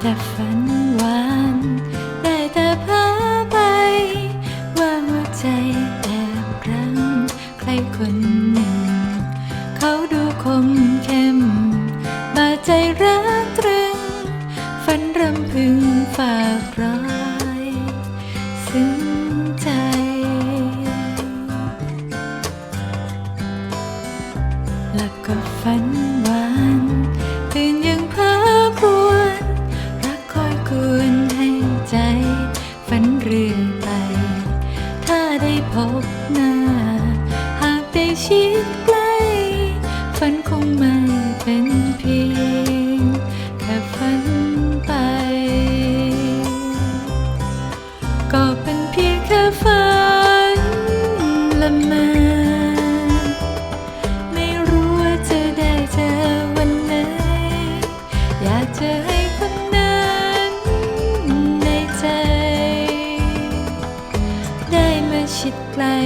แต่ฝันหวาน ได้แต่เพ้อไป ว่าหัวใจแอบรังใครคนหนึ่ง เขาดูคมเข้ม บาดใจรักตรึง ฝันรำพึงฝากรอยซึ้งใจหลับกัฝันหวาน รื่อไป ถ้าได้พบหน้า หากได้ชิดใกล้ ฝันคงมา ชิดใกล้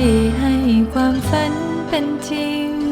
ให้ความฝันเป็นจริง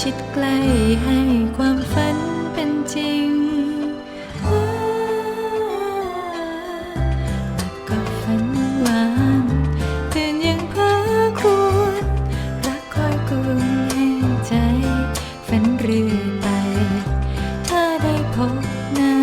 ชิดใกล้ให้ความฝันเป็นจริงกัฝันหวานต่ยังพ้ควรรักคอยกุมให้ใจฝันเรือไป ถ้าได้พบหน้า